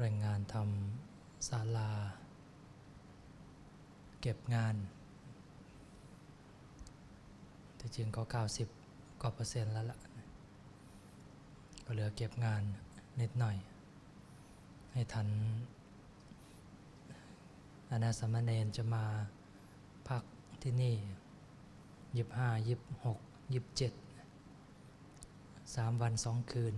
แรงงานทำศาลา เก็บงานที่จริงก็ 90 กว่าเปอร์เซ็นต์แล้วล่ะ ก็เหลือเก็บงานนิดหน่อย ให้ทันอนาสามเณรจะมาพักที่นี่ยิบห้ายิบหกยิบเจ็ดสามวันสองคืน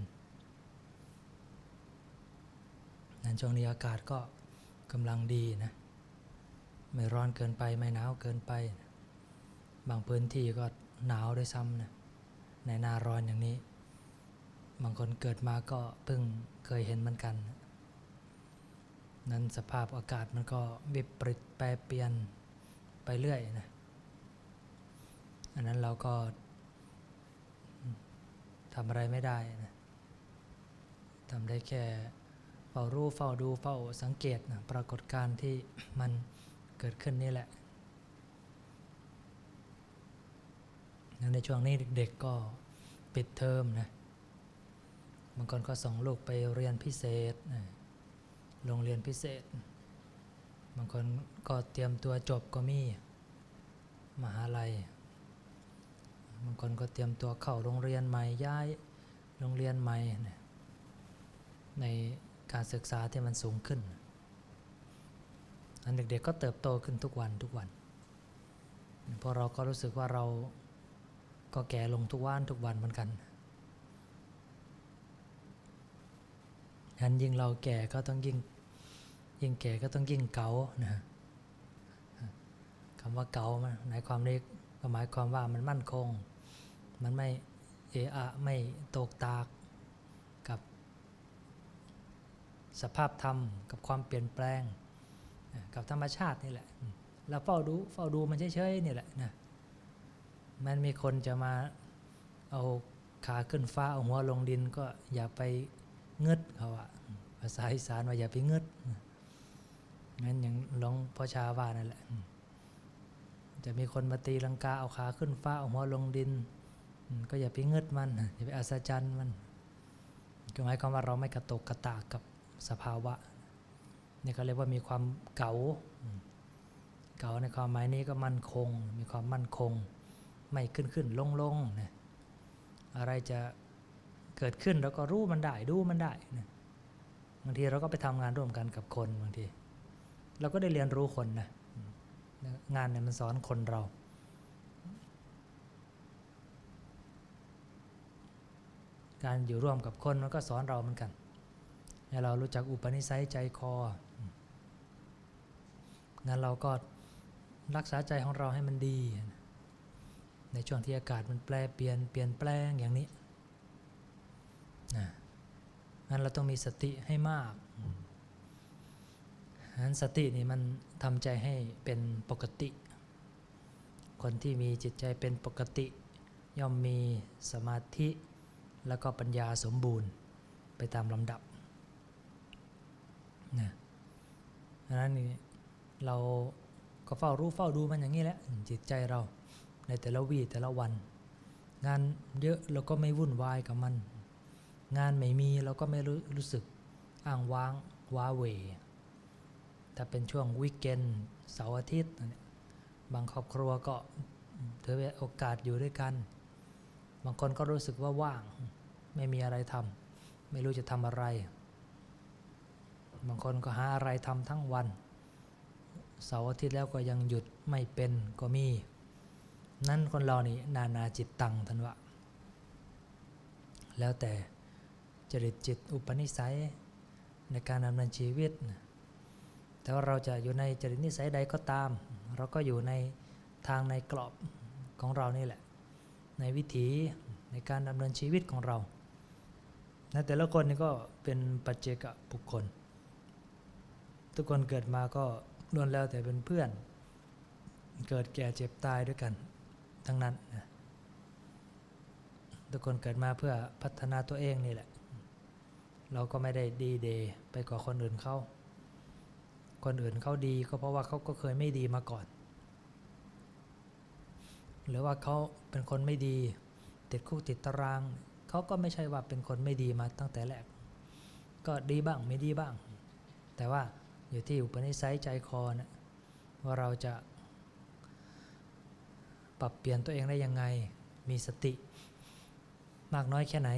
นั้นช่วงนี้อากาศก็กำลังดีนะ ไม่ร้อนเกินไปไม่หนาวเกินไปบางพื้นที่ก็หนาวด้วยซ้ำนะในหน้าร้อนอย่างนี้ บางคนเกิดมาก็เพิ่งเคยเห็นเหมือนกันนั้นสภาพอากาศมันก็วิปริตแปรเปลี่ยนไปเรื่อยนะ อันนั้นเราก็ทำอะไรไม่ได้นะทำได้แค่ ฝ้ารู้เฝ้าดูเฝ้าสังเกตนะปรากฏการณ์ที่มันเกิดขึ้นนี่แหละแล้วในช่วงนี้เด็กๆก็ปิดเทอมนะบางคนก็ส่งลูกไปเรียนพิเศษนะโรงเรียนพิเศษ บางคนก็เตรียมตัวจบก็มีมหาลัย บางคนก็เตรียมตัวเข้าโรงเรียนใหม่ย้ายโรงเรียนใหม่นะใน การศึกษาที่มันสูงขึ้น อันเด็กๆก็เติบโตขึ้นทุกวันทุกวันพราะเราก็รู้สึกว่าเราก็แก่ลงทุกวันทุกวันเหมือนกันนั้นยิ่งเราแก่ก็ต้องยิ่งยิ่งแก่ก็ต้องยิ่งเก๋านะคำว่าเก๋ามันในความนี้ก็หมายความว่ามันมั่นคง มันไม่เอะอะไม่ตกตากกับ สภาพธรรมกับความเปลี่ยนแปลงกับธรรมชาตินี่แหละ เราเฝ้าดูเฝ้าดูมันเฉยๆนี่แหละนะมันมีคนจะมาเอาขาขึ้นฟ้าเอาหัวลงดินก็อย่าไปเงึดเขาอะภาษาอีสานว่าอย่าไปเงึดงั้นอย่างหลวงพ่อชาว่านั่นแหละ จะมีคนมาตีลังกาเอาขาขึ้นฟ้าเอาหัวลงดิน ก็อย่าไปเงึดมันอย่าไปอัศจรรย์มันก็หมายความว่าเราไม่กระตกกระตากกับ สภาวะนี่เขาเรียกว่ามีความเก๋าเก๋าในความหมายนี้ก็มั่นคง มีความมั่นคง ไม่ขึ้นขึ้นลงลงนะอะไรจะเกิดขึ้นเราก็รู้มันได้ดูมันได้นะบางทีเราก็ไปทำงานร่วมกันกับคนบางที เราก็ได้เรียนรู้คนนะงานเนี่ยมันสอนคนเราการอยู่ร่วมกับคนมันก็สอนเราเหมือนกัน ให้เรารู้จักอุปนิสัยใจคอ งั้นเราก็รักษาใจของเราให้มันดี ในช่วงที่อากาศมันแปรเปลี่ยนเปลี่ยนแปลงอย่างนี้นะงั้นเราต้องมีสติให้มากงั้นสตินี่มันทำใจให้เป็นปกติ คนที่มีจิตใจเป็นปกติ ย่อมมีสมาธิแล้วก็ปัญญาสมบูรณ์ไปตามลำดับ นะดังนั้นนี่เราก็เฝ้ารู้เฝ้าดูมันอย่างนี้แหละจิตใจเราในแต่ละวีแต่ละวัน งานเยอะเราก็ไม่วุ่นวายกับมัน งานไม่มีเราก็ไม่รู้รู้สึกอ้างว้างว้าเหวถ้าเป็นช่วงวิกเกนเสาร์อาทิตย์บางครอบครัวก็ถือเป็นโอกาสอยู่ด้วยกัน บางคนก็รู้สึกว่าว่าง ไม่มีอะไรทำไม่รู้จะทำอะไร บางคนก็หาอะไรทำทั้งวัน เสาร์อาทิตย์แล้วก็ยังหยุดไม่เป็นก็มี นั่นคนเรานี่นานาจิตตังทันวะ แล้วแต่จริตจิตอุปนิสัยในการดำเนินชีวิต แต่ว่าเราจะอยู่ในจริตนิสัยใดก็ตาม เราก็อยู่ในทางในกรอบของเรานี่แหละ ในวิถีในการดำเนินชีวิตของเรา แต่ละคนนี่ก็เป็นปัจเจกบุคคล ทุกคนเกิดมาก็ล้วนแล้วแต่เป็นเพื่อน เกิดแก่เจ็บตายด้วยกัน ทั้งนั้นนะทุกคนเกิดมาเพื่อพัฒนาตัวเองนี่แหละ เราก็ไม่ได้ดีเดย์ไปกว่าคนอื่นเขา คนอื่นเขาดีก็เพราะว่าเขาก็เคยไม่ดีมาก่อน หรือว่าเขาเป็นคนไม่ดี ติดคุกติดตาราง เขาก็ไม่ใช่ว่าเป็นคนไม่ดีมาตั้งแต่แรก ก็ดีบ้างไม่ดีบ้าง แต่ว่า อยู่ที่อุปนิสัยใจคอนะว่าเราจะ ปรับเปลี่ยนตัวเองได้ยังไง มีสติ มากน้อยแค่ไหน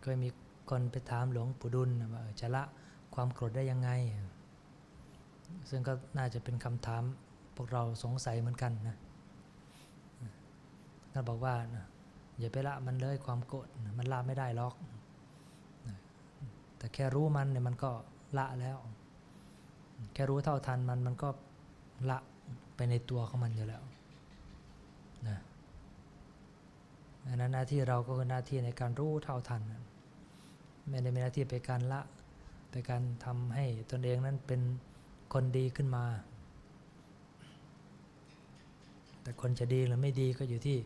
เคยมีคนไปถามหลวงปู่ดุลว่าเออจะละความโกรธได้ยังไง ซึ่งก็น่าจะเป็นคำถามพวกเราสงสัยเหมือนกันนะท่านบอกว่านะอย่าไปละมันเลยความโกรธมันละไม่ได้หรอก แต่แค่รู้มันเนี่ยมันก็ ละแล้ว แค่รู้เท่าทันมันมันก็ละไปในตัวของมันอยู่แล้วนะอันนั้นหน้าที่เราก็คือหน้าที่ในการรู้เท่าทัน ไม่ได้มีหน้าที่ไปการละ ไปการทำให้ตนเองนั้นเป็นคนดีขึ้นมา แต่คนจะดีหรือไม่ดีก็อยู่ที่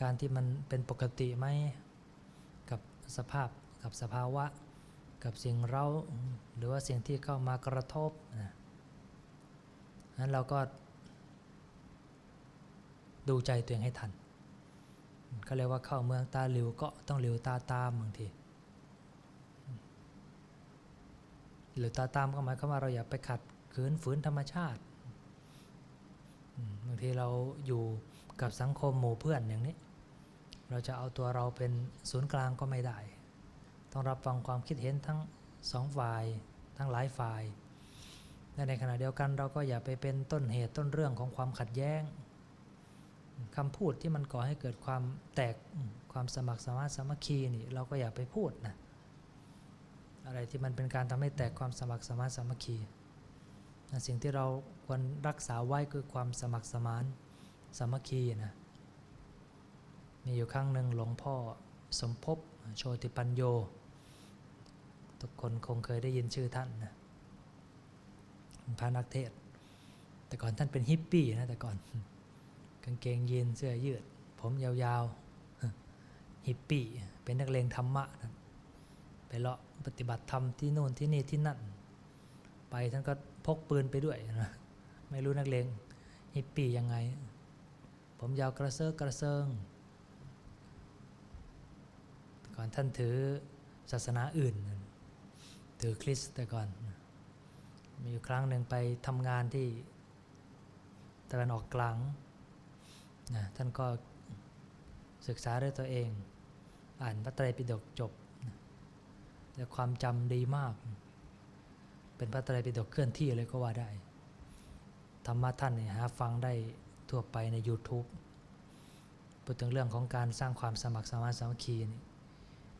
การที่มันเป็นปกติไหมกับสภาพกับสภาวะ กับสิ่งเรา หรือว่าสิ่งที่เข้ามากระทบนะนั้นเราก็ดูใจตัวเองให้ทันก็เรียกว่าเข้าเมืองตาหลิวก็ต้องหลิวตาตามบางทีหรือตาตามก็หมายความว่าเราอย่าไปขัดขืนฝืนธรรมชาติบางทีเราอยู่กับสังคมหมู่เพื่อนอย่างนี้ เราจะเอาตัวเราเป็นศูนย์กลางก็ไม่ได้ ต้องรับฟังความคิดเห็นทั้งสองฝ่ายทั้งหลายฝ่ายและในขณะเดียวกันเราก็อย่าไปเป็นต้นเหตุต้นเรื่องของความขัดแย้งคำพูดที่มันก่อให้เกิดความแตกความสมัครสมานสามัคคีนี่เราก็อย่าไปพูดนะอะไรที่มันเป็นการทำให้แตกความสมัครสมานสามัคคีสิ่งที่เราควรรักษาไว้คือความสมัครสมานสามัคคีนะมีอยู่ครั้งหนึ่งหลวงพ่อสมภพโชติปัญโย ทุกคนคงเคยได้ยินชื่อท่านนะพระนักเทศ แต่ก่อนท่านเป็นฮิปปี้นะแต่ก่อน กางเกงยีนเสื้อยืด ผมยาวๆฮิปปี้เป็นนักเลงธรรมะนะไปเลาะปฏิบัติธรรมที่โน่นที่นี่ที่นั่น ไปท่านก็พกปืนไปด้วยนะไม่รู้นักเลงฮิปปี้ยังไง ผมยาวกระเซาะกระเซิงก่อนท่านถือศาสนาอื่น ถือคริสต์แต่ก่อน มีอยู่ครั้งหนึ่งไปทำงานที่ตะวันออกกลางนะท่านก็ศึกษาด้วยตัวเอง อ่านพระไตรปิฎกจบนะและความจำดีมาก เป็นพระไตรปิฎกเคลื่อนที่เลยก็ว่าได้ ธรรมะท่านเนี่ยหาฟังได้ทั่วไปใน YouTube พูดถึงเรื่องของการสร้างความสมัครสมานสามัคคีนี่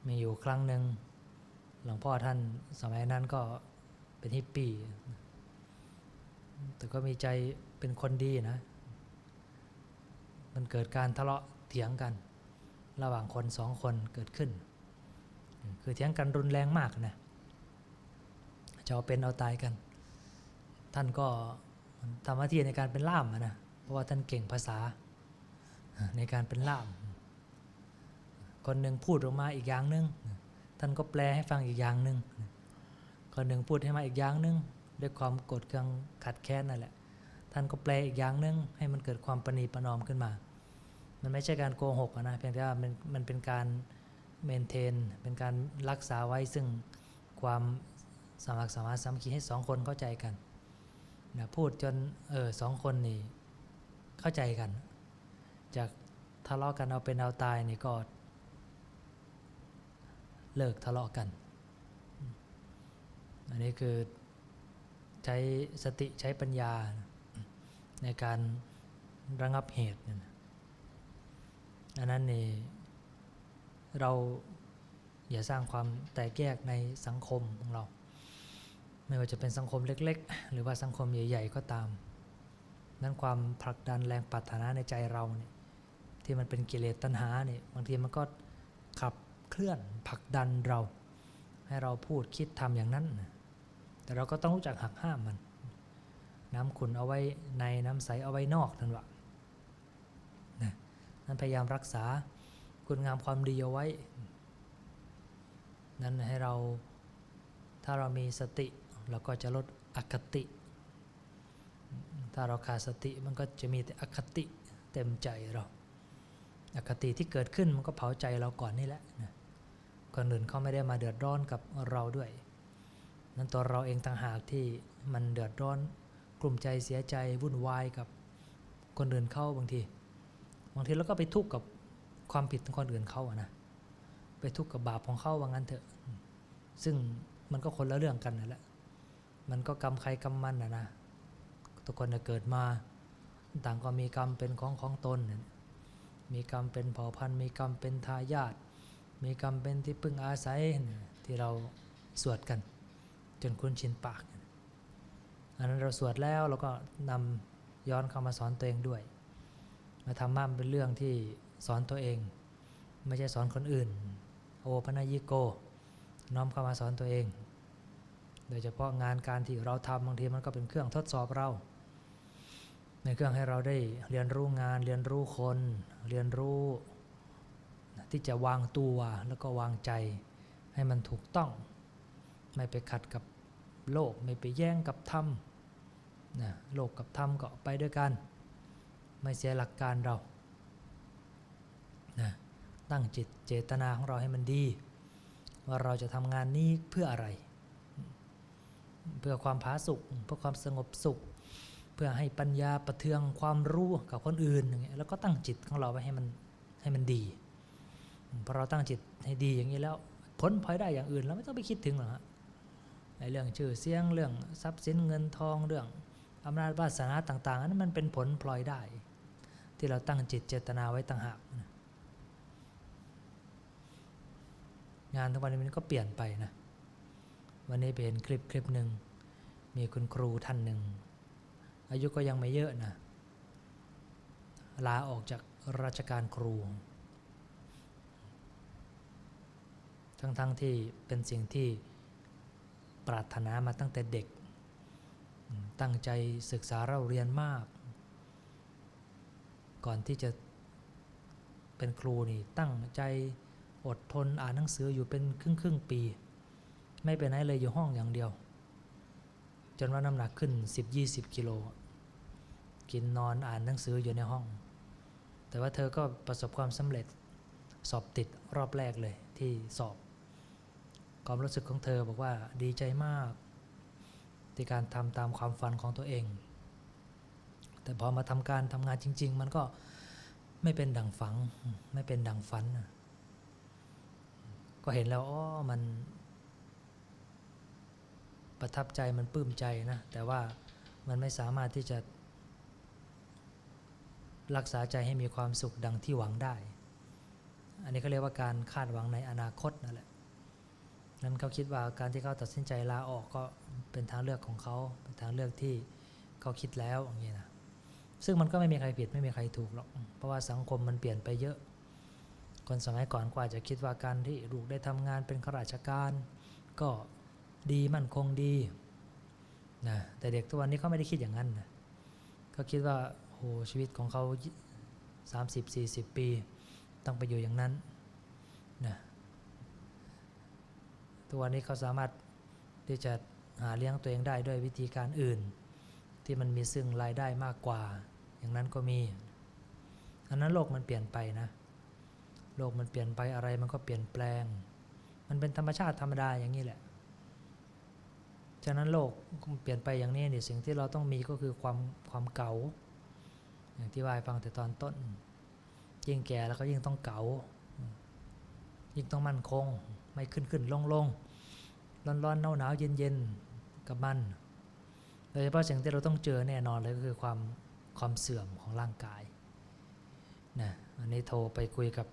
มีอยู่ครั้งหนึ่ง หลวงพ่อท่านสมัยนั้นก็เป็นฮิปปี้ แต่ก็มีใจเป็นคนดีนะ มันเกิดการทะเลาะเถียงกัน ระหว่างคนสองคนเกิดขึ้น คือเถียงกันรุนแรงมากนะจะเอาเป็นเอาตายกัน ท่านก็ทำหน้าที่ในการเป็นล่ามนะ เพราะว่าท่านเก่งภาษาในการเป็นล่าม คนหนึ่งพูดออกมาอีกอย่างหนึ่ง ท่านก็แปลให้ฟังอีกอย่างหนึ่งคนหนึ่งพูดให้มาอีกอย่างหนึ่งด้วยความโกรธเคืองขัดแค้นนั่นแหละ ท่านก็แปลอีกอย่างหนึ่งให้มันเกิดความประนีประนอมขึ้นมา มันไม่ใช่การโกหกนะเพียงแต่ว่ามันมันเป็นการเมนเทน เป็นการรักษาไว้ซึ่งความสมัครสมาสามัคคีให้สองคนเข้าใจกันนะพูดจนเออสองคนนี่เข้าใจกัน จากทะเลาะกันเอาเป็นเอาตายนี่ก็ เลิกทะเลาะกัน อันนี้คือใช้สติใช้ปัญญาในการระงับเหตุนั่อันนั้นนี่เราอย่าสร้างความแตกแยกในสังคมของเรา ไม่ว่าจะเป็นสังคมเล็ก ๆ หรือว่าสังคมใหญ่ ๆ ก็ตาม นั้นความผลักดันแรงปรารถนาในใจเราเนี่ยที่มันเป็นกิเลสตัณหาเนี่ยบางทีมันก็ เคลื่อนผลักดันเรา ให้เราพูดคิดทำอย่างนั้น แต่เราก็ต้องรู้จักหักห้ามมัน น้ำขุนเอาไว้ในน้ำใสเอาไว้นอกนั่นวะนะนั้นพยายามรักษาคุณงามความดีเอาไว้ นั้นให้เราถ้าเรามีสติเราก็จะลดอคติ ถ้าเราขาดสติมันก็จะมีแต่อคติเต็มใจเราอคติที่เกิดขึ้นมันก็เผาใจเราก่อนนี่แหละนะ คนอื่นเขาไม่ได้มาเดือดร้อนกับเราด้วย นั้นตัวเราเองต่างหากที่มันเดือดร้อนกลุ่มใจเสียใจวุ่นวายกับคนอื่นเข้าบางที บางทีเราก็ไปทุกข์กับความผิดของคนอื่นเขาอะนะไปทุกข์กับบาปของเขาว่างั้นเถอะ ซึ่งมันก็คนละเรื่องกันนั่นแหละมันก็กรรมใครกรรมมันนะนะทุกคนน่ะเกิดมา ต่างก็มีกรรมเป็นของของตน มีกรรมเป็นเผ่าพันธุ์มีกรรมเป็นทายาท มีกรรมเป็นที่พึ่งอาศัยที่เราสวดกัน จนคุ้นชินปาก อันนั้นเราสวดแล้วเราก็นำย้อนเข้ามาสอนตัวเองด้วย มาทำมาเป็นเรื่องที่สอนตัวเอง ไม่ใช่สอนคนอื่น โอปนยิโก น้อมเข้ามาสอนตัวเอง โดยเฉพาะงานการที่เราทำบางทีมันก็เป็นเครื่องทดสอบเราเป็นเครื่องให้เราได้เรียนรู้งานเรียนรู้คน เรียนรู้ ที่จะวางตัวแล้วก็วางใจให้มันถูกต้อง ไม่ไปขัดกับโลกไม่ไปแย่งกับธรรมนะโลกกับธรรมก็ไปด้วยกัน ไม่เสียหลักการเรานะตั้งจิตเจตนาของเราให้มันดี ว่าเราจะทำงานนี้เพื่ออะไร เพื่อความผาสุกเพื่อความสงบสุข เพื่อให้ปัญญาประเทืองความรู้กับคนอื่นอย่างเงี้ยแล้วก็ตั้งจิตของเราไว้ให้มันให้มันดี พอเราตั้งจิตให้ดีอย่างนี้แล้วผลพลอยได้อย่างอื่นเราไม่ต้องไปคิดถึงหรอกฮะไอ้เรื่องชื่อเสียงเรื่องทรัพย์สินเงินทองเรื่องอำนาจวาสนาต่างๆอันนั้นมันเป็นผลพลอยได้ ที่เราตั้งจิตเจตนาไว้ต่างหากนะงานทุกวันนี้มันก็เปลี่ยนไปนะ วันนี้ไปเห็นคลิปคลิปหนึ่งมีคุณครูท่านหนึ่ง อายุก็ยังไม่เยอะนะ ลาออกจากราชการครู ทั้งๆทที่เป็นสิ่งที่ปรารถนามาตั้งแต่เด็ก ตั้งใจศึกษาเราเรียนมาก ก่อนที่จะเป็นครูนี่ตั้งใจอดทนอ่านหนังสืออยู่เป็นครึ่งครึ่งปี ไม่ไปไหนเลยอยู่ห้องอย่างเดียว จนว่าน้ำหนักขึ้น 10-20 กิโล กินนอนอ่านหนังสืออยู่ในห้อง แต่ว่าเธอก็ประสบความสำเร็จสอบติดรอบแรกเลยที่สอบ ความรู้สึกของเธอบอกว่าดีใจมากที่การทำตามความฝันของตัวเอง แต่พอมาทำการทำงานจริง ๆ มันก็ไม่เป็นดังฝัง ไม่เป็นดังฝัน ก็เห็นแล้วอ๋อมัน ประทับใจมันปลื้มใจนะ แต่ว่ามันไม่สามารถที่จะ รักษาใจให้มีความสุขดังที่หวังได้ อันนี้เขาเรียกว่าการคาดหวังในอนาคตนั่นแหละ นั้นเขาคิดว่าการที่เขาตัดสินใจลาออกก็เป็นทางเลือกของเขาเป็นทางเลือกที่เขาคิดแล้วอย่างนี้นะซึ่งมันก็ไม่มีใครผิดไม่มีใครถูกหรอกเพราะว่าสังคมมันเปลี่ยนไปเยอะ คนสมัยก่อนกว่าจะคิดว่าการที่ลูกได้ทำงานเป็นข้าราชการ ก็ดีมั่นคงดีนะแต่เด็กทุกวันนี้เขาไม่ได้คิดอย่างนั้นนะเขาคิดว่าโหชีวิตของเขา 30-40 ปี ต้องไปอยู่อย่างนั้นนะ ทุกวันนี้เขาสามารถที่จะหาเลี้ยงตัวเองได้ด้วยวิธีการอื่น ที่มันมีซึ่งรายได้มากกว่า อย่างนั้นก็มีอันนั้นโลกมันเปลี่ยนไปนะ โลกมันเปลี่ยนไปอะไรมันก็เปลี่ยนแปลง มันเป็นธรรมชาติธรรมดาอย่างนี้แหละฉะนั้นโลกเปลี่ยนไปอย่างนี้นี่สิ่งที่เราต้องมีก็คือความความเก่า อย่างที่วายฟังแต่ตอนต้น ยิ่งแก่แล้วก็ยิ่งต้องเก่า ยิ่งต้องมั่นคง ไม่ขึ้นขึ้นลงลง ร้อนร้อนหนาวหนาวเย็นเย็นกับมันโดยเฉพาะสิ่งที่เราต้องเจอแน่นอนเลยก็คือความความเสื่อมของร่างกายนะอันนี้โทรไปคุยกับ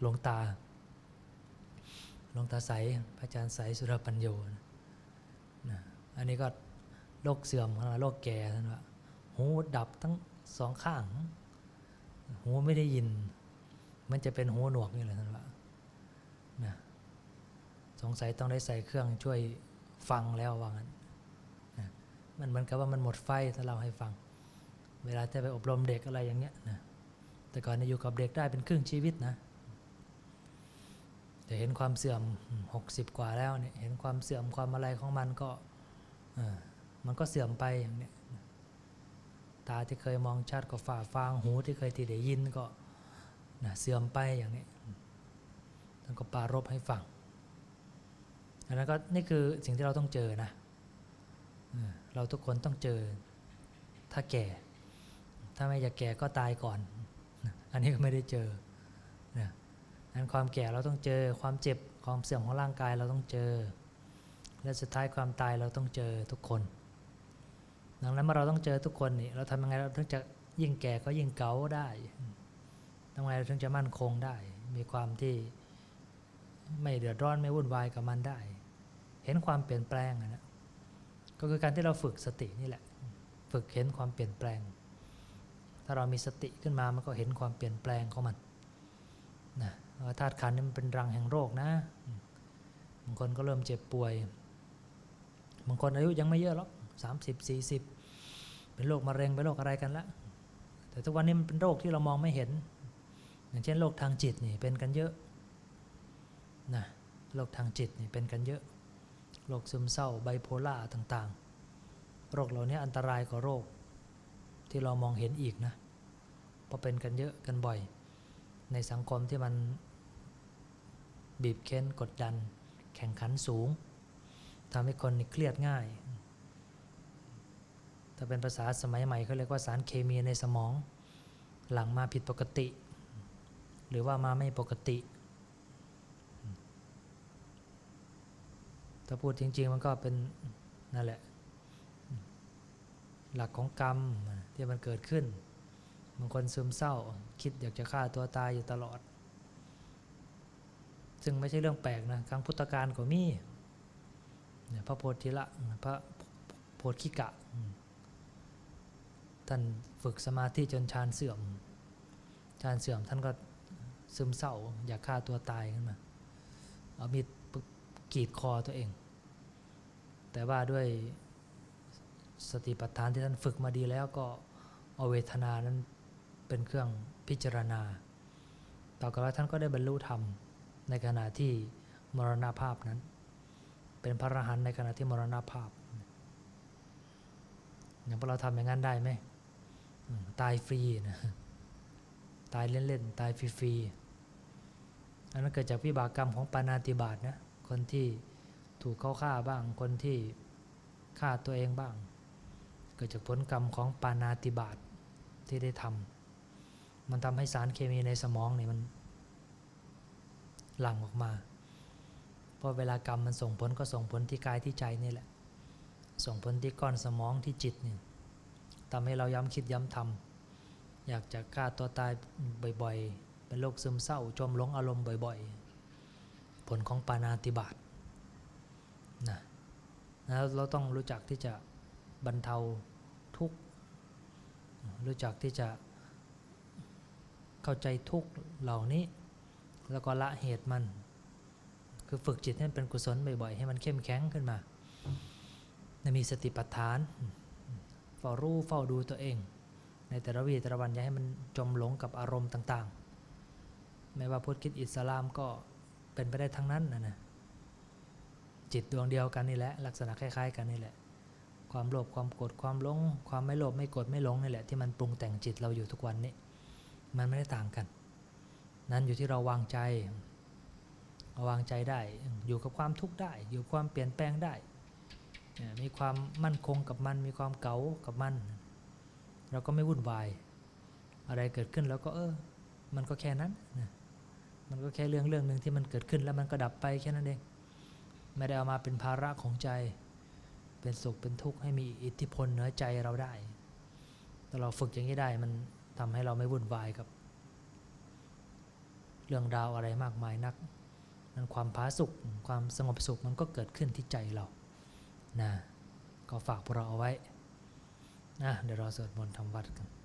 หลวงตาหลวงตาใสพระอาจารย์ใสสุรปัญโยนะอันนี้ก็โรคเสื่อมโรคแก่ท่านว่าหูดับทั้งสองข้าง หูไม่ได้ยิน มันจะเป็นหูหนวกนี่แหละท่านว่า งสัยต้องได้ใส่เครื่องช่วยฟังแล้วว่างั้นนะมันเหมือนกับว่ามันหมดไฟถ้าเราให้ฟัง เวลาจะไปอบรมเด็กอะไรอย่างเงี้ยนะแต่ก่อนอยู่กับเด็กได้เป็นครึ่งชีวิตนะแต่เห็นความเสื่อม 60 กว่าแล้วเนี่ยเห็นความเสื่อมความอะไรของมันก็มันก็เสื่อมไปอย่างเนี้ยตาที่เคยมองชัดก็ฝ่าฟางหูที่เคยที่ได้ยินก็นะเสื่อมไปอย่างนี้ท่านก็ปารบให้ฟัง อันนั้นก็นี่คือสิ่งที่เราต้องเจอนะเราทุกคนต้องเจอ ถ้าแก่ ถ้าไม่อยากแก่ก็ตายก่อน อันนี้ก็ไม่ได้เจอนะอันความแก่เราต้องเจอ ความเจ็บความเสื่อมของร่างกายเราต้องเจอ และสุดท้ายความตายเราต้องเจอทุกคน ดังนั้นเมื่อเราต้องเจอทุกคนนี่เราทำยังไงเราถึงจะยิ่งแก่ก็ยิ่งเก๋าได้ทำไงเราถึงจะมั่นคงได้ มีความที่ไม่เดือดร้อนไม่วุ่นวายกับมันได้ เห็นความเปลี่ยนแปลงอะนะก็คือการที่เราฝึกสตินี่แหละ ฝึกเห็นความเปลี่ยนแปลง ถ้าเรามีสติขึ้นมามันก็เห็นความเปลี่ยนแปลงของมันนะาธาตุขันนี่มันเป็นรังแห่งโรคนะบางคนก็เริ่มเจ็บป่วยบางคนอายุยังไม่เยอะหรอกสามสิบสี่สิบเป็นโรคมะเร็งเป็นโรคอะไรกันละแต่ทุกวันนี้มันเป็นโรคที่เรามองไม่เห็น อย่างเช่นโรคทางจิตนี่เป็นกันเยอะนะโรคทางจิตนี่เป็นกันเยอะ โรคซึมเศร้าไบโพล่าต่างๆ โรคเหล่านี้อันตรายกว่าโรค ที่เรามองเห็นอีกนะเพราะเป็นกันเยอะกันบ่อย ในสังคมที่มันบีบเค้นกดดัน แข่งขันสูงทำให้คนนเครียดง่ายถ้าเป็นภาษาสมัยใหม่เขาเรียกว่าสารเคมีในสมอง หลังมาผิดปกติ หรือว่ามาไม่ปกติ ถ้าพูดจริง ๆ มันก็เป็นนั่นแหละ หลักของกรรมที่มันเกิดขึ้นบางคนซึมเศร้า คิดอยากจะฆ่าตัวตายอยู่ตลอด ซึ่งไม่ใช่เรื่องแปลกนะครั้งพุทธกาลก็มีพระโพธิละพระโพธิกะ ท่านฝึกสมาธิจนฌานเสื่อมฌานเสื่อมท่านก็ซึมเศร้า อยากฆ่าตัวตายขึ้นมาเอามีด กรีดคอตัวเอง แต่ว่าด้วยสติปัฏฐานที่ท่านฝึกมาดีแล้วก็เอาเวทนานั้นเป็นเครื่องพิจารณา ต่อกับว่าท่านก็ได้บรรลุธรรมในขณะที่มรณาภาพนั้น เป็นพระอรหันต์ในขณะที่มรณาภาพ อย่างพวกเราทำอย่างนั้นได้ไหมอืมตายฟรีนะตายเล่นๆ ตายฟรีๆอันนั้นเกิดจากวิบากกรรมของปานาติบาตนะ คนที่ถูกเขาฆ่าบ้าง คนที่ฆ่าตัวเองบ้าง เกิดจากผลกรรมของปานาติบาตที่ได้ทำมันทำให้สารเคมีในสมองเนี่ยมันหลั่งออกมา เพราะเวลากรรมมันส่งผลก็ส่งผลที่กายที่ใจนี่แหละ ส่งผลที่ก้อนสมองที่จิตเนี่ยทำให้เราย้ำคิดย้ำทำอยากจะฆ่าตัวตายบ่อยๆ เป็นโรคซึมเศร้าจมหลงอารมณ์บ่อยๆ ผลของปานาติบาตนะแล้วเราต้องรู้จักที่จะบรรเทาทุกข์รู้จักที่จะเข้าใจทุกข์เหล่านี้ แล้วก็ละเหตุมัน คือฝึกจิตให้เป็นกุศลบ่อยๆ ให้มันเข้มแข็งขึ้นมามีสติปัฏฐานเฝ้ารู้เฝ้าดูตัวเอง ในแต่ละวีแต่ละวันอย่าให้มันจมหลงกับอารมณ์ต่างๆ ไม่ว่าพุทธคิดอิสลามก็ เป็นไปได้ทั้งนั้นนะนะจิตดวงเดียวกันนี่แหละลักษณะคล้ายๆ กันนี่แหละ ความโลภความโกรธความหลง ความไม่โลภไม่โกรธไม่หลงนี่แหละที่มันปรุงแต่งจิตเราอยู่ทุกวันนี้ มันไม่ได้ต่างกัน นั้นอยู่ที่เราวางใจวางใจได้อยู่กับความทุกข์ได้ อยู่ความเปลี่ยนแปลงได้ มีความมั่นคงกับมันมีความเก๋ากับมัน เราก็ไม่วุ่นวาย อะไรเกิดขึ้นแล้วก็เออมันก็แค่นั้นนะ มันก็แค่เรื่องเรื่องหนึ่งที่มันเกิดขึ้นแล้วมันก็ดับไปแค่นั้นเอง ไม่ได้เอามาเป็นภาระของใจ เป็นสุขเป็นทุกข์ให้มีอิทธิพลเหนือใจเราได้แต่เราฝึกอย่างนี้ได้มันทำให้เราไม่วุ่นวายกับ เรื่องราวอะไรมากมายนัก นั้นความผาสุกความสงบสุขมันก็เกิดขึ้นที่ใจเรา นะ ก็ฝากพวกเราเอาไว้ นะ เดี๋ยวเราสวดมนต์ทำวัดกัน